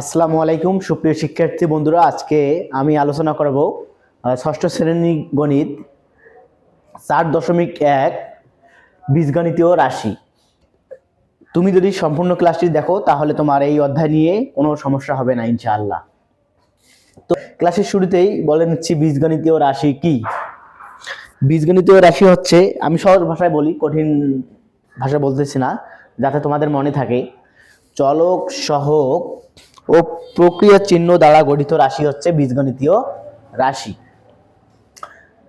আসসালামু আলাইকুম, সুপ্রিয় শিক্ষার্থী বন্ধুরা, আজকে আমি আলোচনা করব ষষ্ঠ শ্রেণি গণিত, চার দশমিক এক বীজগণিতীয় রাশি। তুমি যদি সম্পূর্ণ ক্লাসটি দেখো, তাহলে তোমার এই অধ্যায় নিয়ে কোনো সমস্যা হবে না, ইনশাআল্লাহ। তো ক্লাসের শুরুতেই বলে নিচ্ছি, বীজগণিতীয় রাশি কি? বীজগণিতীয় রাশি হচ্ছে, আমি সহজ ভাষায় বলি, কঠিন ভাষা বলতেছি না, যাতে তোমাদের মনে থাকে, চলক সহক ও প্রক্রিয়া চিহ্ন দ্বারা গঠিত রাশি হচ্ছে বীজগণিতীয় রাশি।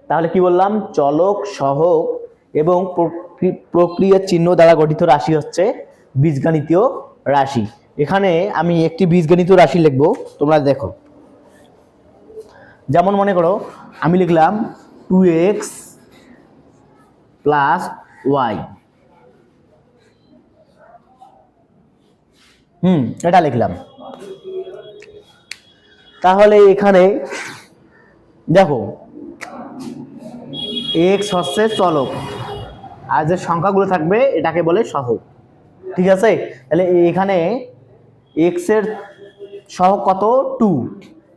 তাহলে কি বললাম? চলক, সহক এবং প্রক্রি- প্রক্রিয়া চিহ্ন দ্বারা গঠিত রাশি হচ্ছে বীজগণিতীয় রাশি। এখানে আমি একটি বীজগণিত রাশি লিখব, তোমরা দেখো। যেমন মনে করো, আমি লিখলাম টু এক্স প্লাস ওয়াই হুম, এটা লিখলাম। তাহলে এখানে দেখো এক্স হচ্ছে চলক, আর যে সংখ্যাগুলো থাকবে এটাকে বলে সহক ঠিক আছে? তাহলে এখানে এক্সের সহক কত? টু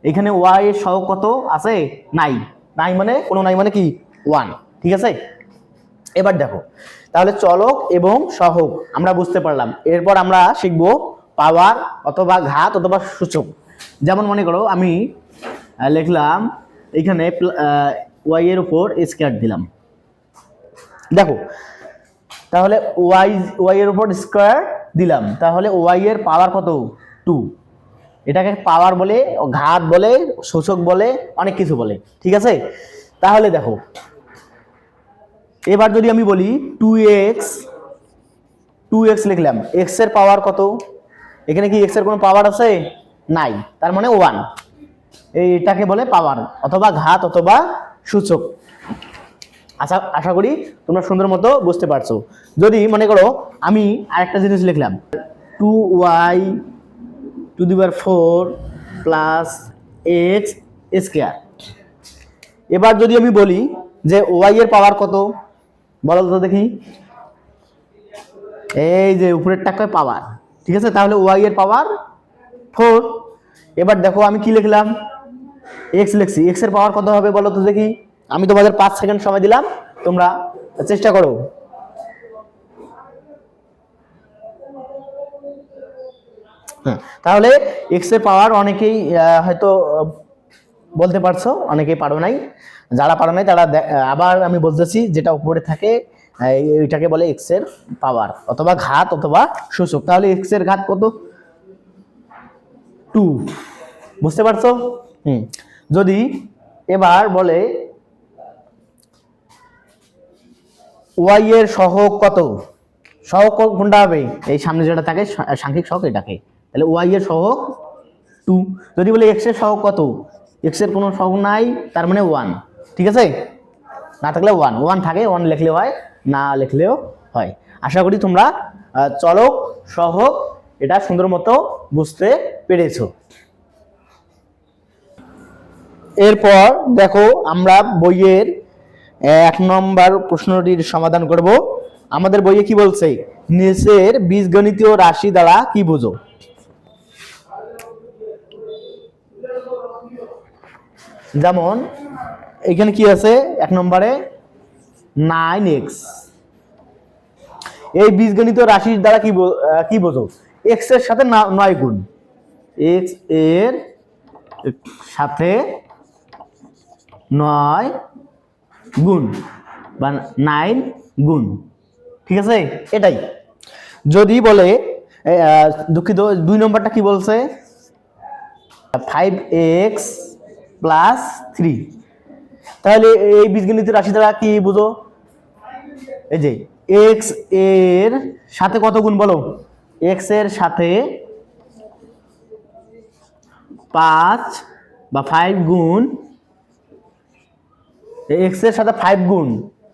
এখানে ওয়াই এর সহক কত আছে? নাই নাই মানে কোনো নাই মানে কি? ওয়ান ঠিক আছে? এবার দেখো, তাহলে চলক এবং সহক আমরা বুঝতে পারলাম, এরপর আমরা শিখব পাওয়ার অথবা ঘাত অথবা সূচক। যেমন মনে করো আমি লিখলাম, এখানে ওয়াই এর উপর স্কোয়ার দিলাম। দেখো, তাহলে ওয়াই ওয়াই এর উপর স্কোয়ার দিলাম। তাহলে ওয়াই এর পাওয়ার কত? টু এটাকে পাওয়ার বলে, ঘাত বলে শোষক বলে, অনেক কিছু বলে। ঠিক আছে? তাহলে দেখো, এবার যদি আমি বলি টু এক্স টু এক্স লিখলাম এক্সের পাওয়ার কত? এখানে কি এক্সের কোনো পাওয়ার আছে? নাই, তার মানে ওয়ান এইটাকে বলে পাওয়ার অথবা ঘাত, অথবা সূচক। আশা আশা করি তোমরা সুন্দর মতো বুঝতে পারছ। যদি মনে করো আমি আরেকটা জিনিস লিখলাম two Y to the power four plus X square এবার যদি আমি বলি যে ওয়াই এর পাওয়ার কত, বলো তো দেখি। এই যে উপরের টাকায় পাওয়ার ঠিক আছে? তাহলে ওয়াই এর পাওয়ার ফোর। এবার দেখো আমি কি লিখলাম? এক্স লিখছি। এক্সের পাওয়ার কত হবে বলো তো দেখি। আমি তোমাদের পাঁচ সেকেন্ড সময় দিলাম। তোমরা চেষ্টা করো। হ্যাঁ। তাহলে এক্সের পাওয়ার অনেকেই হয়তো বলতে পারছ অনেকেই পারো নাই। যারা পারো নাই তারা আবার আমি বলতেছি যেটা উপরে থাকে এইটাকে বলে এক্সের পাওয়ার অথবা ঘাত অথবা সূচক। তাহলে এক্সের ঘাত কত? টু। বুঝতে পারছ? হুম। যদি এবার বলে ওয়াই এর সহগ কত? সহগ কোনটা হবে? এই সামনে যেটা থাকে সাংখ্যিক সহগ এটাকে। তাহলে ওয়াই এর সহগ টু। যদি বলে এক্সের সহগ কত? এক্সের কোনো সহগ নাই তার মানে ওয়ান ঠিক আছে? না থাকলে ওয়ান ওয়ান থাকে ওয়ান লিখলেও হয় না লিখলেও হয়। আশা করি তোমরা চলক সহগ এটা সুন্দর মতো বুঝতে পেরেছ। এরপর দেখো আমরা বইয়ের এক নম্বর প্রশ্নটির সমাধান করব। আমাদের বইয়ে কি বলছে? নিচের বীজগণিতীয় রাশি দ্বারা কি বুঝো? যেমন, এখানে কি আছে? এক নম্বরে, নাইন এক্স। এই বীজগণিত রাশির দ্বারা কি কি বোঝো? এক্সের সাথে নয় গুণ। এক্সের সাথে নয় গুণ বা নাইন গুণ। ঠিক আছে? এটাই। যদি বলে দুঃখিত, দুই নম্বরটা কি বলছে? ফাইভ এক্স প্লাস থ্রি তাহলে এই বীজগণিত রাশি দ্বারা কি বুঝো? এই যে এক্সের সাথে কত গুণ বলো? এক্সের সাথে পাঁচ বা ফাইভ গুণ এক্সের সাথে ফাইভ গুণ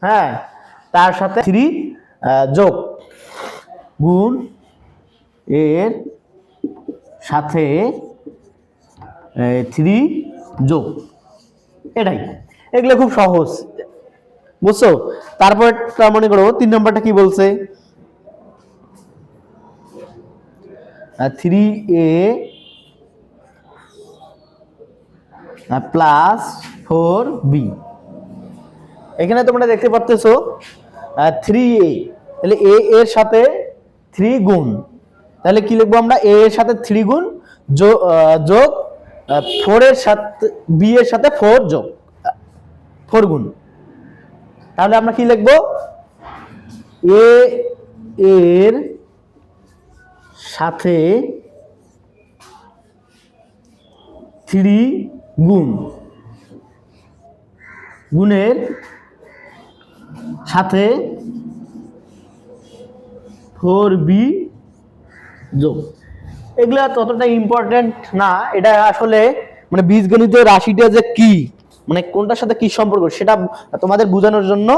হ্যাঁ? তার সাথে থ্রি যোগ গুণ এর সাথে থ্রি যোগ। এটাই। এগুলো খুব সহজ। বুঝছ? তারপরটা মনে করো, তিন নম্বরটা কি বলছে? Three A plus four B এখানে তোমরা দেখতে পাচ্ছ থ্রি এ তাহলে এ এর সাথে থ্রি গুণ। তাহলে কি লিখব আমরা? এ এর সাথে থ্রি গুণ যোগ ফোর এর সাথে বি এর সাথে ফোর যোগ ফোর গুণ। তাহলে আমরা কি লিখব? এ এর সাথে থ্রি গুণ। গুণের সাথে ফোর বি যোগ। এগুলো ততটা ইম্পর্টেন্ট না। এটা আসলে মানে বীজগণিত রাশিটা যে কি মানে কোনটার সাথে কি সম্পর্ক, সেটা তোমাদের বোঝানোর জন্য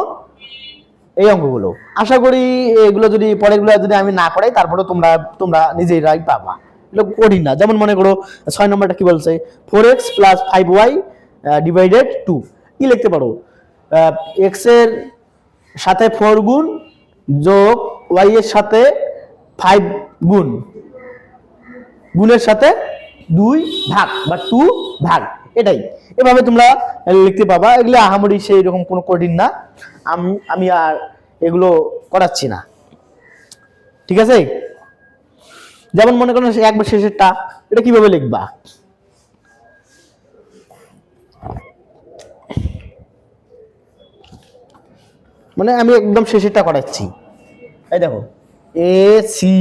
এই অঙ্কগুলো। আশা করি এগুলো যদি পরেরগুলো যদি আমি না করাই তারপরে তোমরা তোমরা নিজেরাই পাবা। এগুলো কঠিন না। যেমন মনে করো, ছয় নম্বরটা কি বলছে? Four X plus five Y divided two কি লিখতে পারো? এক্সের সাথে ফোর গুণ যোগ ওয়াই এর সাথে ফাইভ গুণ। গুণের সাথে দুই ভাগ বা টু ভাগ। এটাই। এভাবে তোমরা লিখতে পাবা। এগুলো আহামরি সেই রকম কোনো কঠিন না। আমি আর এগুলো করাচ্ছি না। ঠিক আছে? যেমন মনে করেন একবার শেষেরটা, এটা কীভাবে লিখবা? মানে আমি একদম শেষেরটা করাচ্ছি। এই দেখো এ সি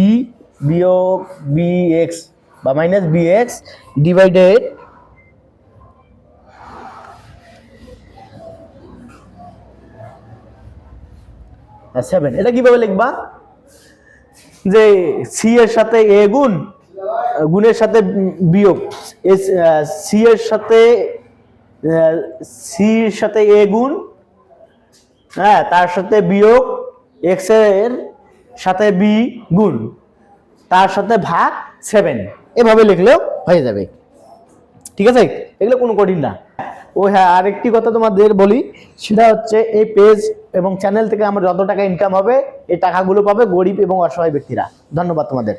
বিয়োগ বি এক্স বা minus B X divided seven এটা কীভাবে লিখবা? যে সি এর সাথে এ গুণ গুণের সাথে বিয়োগ। সি এর সাথে সি এর সাথে এ গুণ হ্যাঁ তার সাথে বিয়োগ এক্সের সাথে বি গুণ, তার সাথে ভাগ সেভেন এভাবে লিখলেও হয়ে যাবে। ঠিক আছে? এগুলো কোনো কঠিন না। ও হ্যাঁ আরেকটি কথা তোমাদের বলি, সেটা হচ্ছে এই পেজ এবং চ্যানেল থেকে আমার যত টাকা ইনকাম হবে, এই টাকাগুলো পাবে গরিব এবং অসহায় ব্যক্তিরা। ধন্যবাদ তোমাদের।